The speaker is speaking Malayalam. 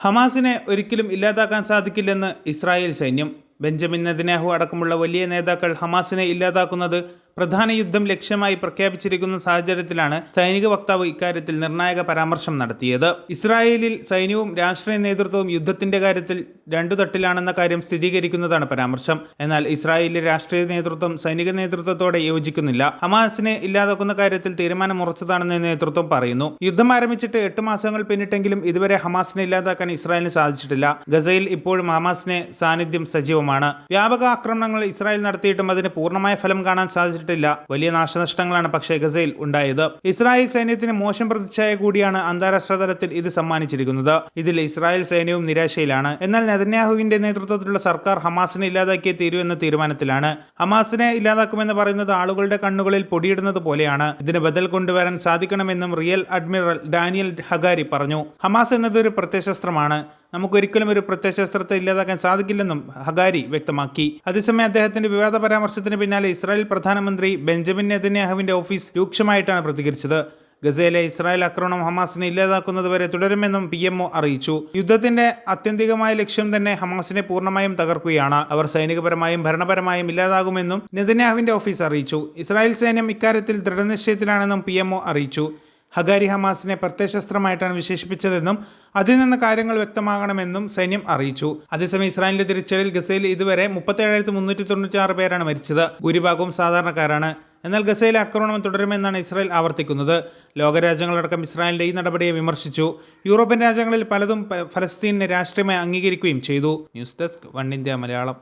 ഹമാസിനെ ഒരിക്കലും ഇല്ലാതാക്കാൻ സാധിക്കില്ലെന്ന് ഇസ്രായേൽ സൈന്യം. ബെഞ്ചമിൻ നെതന്യാഹു അടക്കമുള്ള വലിയ നേതാക്കൾ ഹമാസിനെ ഇല്ലാതാക്കുന്നത് പ്രധാന യുദ്ധം ലക്ഷ്യമായി പ്രഖ്യാപിച്ചിരിക്കുന്ന സാഹചര്യത്തിലാണ് സൈനിക വക്താവ് ഇക്കാര്യത്തിൽ നിർണായക പരാമർശം നടത്തിയത്. ഇസ്രായേലിൽ സൈന്യവും രാഷ്ട്രീയ നേതൃത്വവും യുദ്ധത്തിന്റെ കാര്യത്തിൽ രണ്ടു തട്ടിലാണെന്ന കാര്യം സ്ഥിരീകരിക്കുന്നതാണ് പരാമർശം. എന്നാൽ ഇസ്രായേലിലെ രാഷ്ട്രീയ നേതൃത്വം സൈനിക നേതൃത്വത്തോടെ യോജിക്കുന്നില്ല. ഹമാസിനെ ഇല്ലാതാക്കുന്ന കാര്യത്തിൽ തീരുമാനം ഉറച്ചതാണെന്ന് നേതൃത്വം പറയുന്നു. യുദ്ധം ആരംഭിച്ചിട്ട് എട്ട് മാസങ്ങൾ പിന്നിട്ടെങ്കിലും ഇതുവരെ ഹമാസിനെ ഇല്ലാതാക്കാൻ ഇസ്രായേലിന് സാധിച്ചിട്ടില്ല. ഗസയിൽ ഇപ്പോഴും ഹമാസിനെ സാന്നിധ്യം സജീവമാണ്. വ്യാപക ആക്രമണങ്ങൾ ഇസ്രായേൽ നടത്തിയിട്ടും അതിന് പൂർണമായ ഫലം കാണാൻ സാധിച്ചിട്ടില്ല. വലിയ നാശനഷ്ടങ്ങളാണ് പക്ഷേ ഗസയിൽ ഉണ്ടായത്. ഇസ്രായേൽ സൈന്യത്തിന് മോശം പ്രതിച്ഛായ കൂടിയാണ് അന്താരാഷ്ട്ര തലത്തിൽ ഇത് സമ്മാനിച്ചിരിക്കുന്നത്. ഇതിൽ ഇസ്രായേൽ സൈന്യവും നിരാശയിലാണ്. എന്നാൽ നെതന്യാഹുവിന്റെ നേതൃത്വത്തിലുള്ള സർക്കാർ ഹമാസിനെ ഇല്ലാതാക്കിയേ തീരൂ എന്ന തീരുമാനത്തിലാണ്. ഹമാസിനെ ഇല്ലാതാക്കുമെന്ന് പറയുന്നത് ആളുകളുടെ കണ്ണുകളിൽ പൊടിയിടുന്നത് പോലെയാണ്. ഇതിന് ബദൽ കൊണ്ടുവരാൻ സാധിക്കണമെന്നും റിയൽ അഡ്മിറൽ ഡാനിയൽ ഹഗാരി പറഞ്ഞു. ഹമാസ് എന്നത് ഒരു പ്രത്യയശസ്ത്രമാണ്. നമുക്കൊരിക്കലും ഒരു പ്രത്യശസ്ത്രത്തെ ഇല്ലാതാക്കാൻ സാധിക്കില്ലെന്നും ഹഗാരി വ്യക്തമാക്കി. അതേസമയം അദ്ദേഹത്തിന്റെ വിവാദ പരാമർശത്തിന് പിന്നാലെ ഇസ്രായേൽ പ്രധാനമന്ത്രി ബെഞ്ചമിൻ നെതന്യാഹുവിന്റെ ഓഫീസ് രൂക്ഷമായിട്ടാണ് പ്രതികരിച്ചത്. ഗസയിലെ ഇസ്രായേൽ ആക്രമണം ഹമാസിനെ ഇല്ലാതാക്കുന്നതുവരെ തുടരുമെന്നും പി എംഒ അറിയിച്ചു. യുദ്ധത്തിന്റെ ആത്യന്തികമായ ലക്ഷ്യം തന്നെ ഹമാസിനെ പൂർണമായും തകർക്കുകയാണ്. അവർ സൈനികപരമായും ഭരണപരമായും ഇല്ലാതാകുമെന്നും നെതന്യാഹുവിന്റെ ഓഫീസ് അറിയിച്ചു. ഇസ്രായേൽ സൈന്യം ഇക്കാര്യത്തിൽ ദൃഢനിശ്ചയത്തിലാണെന്നും പി എംഒ അറിയിച്ചു. ഹഗാരി ഹമാസിനെ പ്രത്യശസ്ത്രമായിട്ടാണ് വിശേഷിപ്പിച്ചതെന്നും അതിൽ നിന്ന് കാര്യങ്ങൾ വ്യക്തമാകണമെന്നും സൈന്യം അറിയിച്ചു. അതേസമയം ഇസ്രായേലിന്റെ തിരിച്ചടിയിൽ ഗസയിൽ ഇതുവരെ മുപ്പത്തേഴായിരത്തി മുന്നൂറ്റി തൊണ്ണൂറ്റി ആറ് പേരാണ് മരിച്ചത്. ഭൂരിഭാഗവും സാധാരണക്കാരാണ്. എന്നാൽ ഗസയിലെ ആക്രമണം തുടരുമെന്നാണ് ഇസ്രായേൽ ആവർത്തിക്കുന്നത്. ലോകരാജ്യങ്ങളടക്കം ഇസ്രായേലിന്റെ ഈ നടപടിയെ വിമർശിച്ചു. യൂറോപ്യൻ രാജ്യങ്ങളിൽ പലതും ഫലസ്തീനെ രാഷ്ട്രീയമായി അംഗീകരിക്കുകയും ചെയ്തു. News desk one India Malayalam.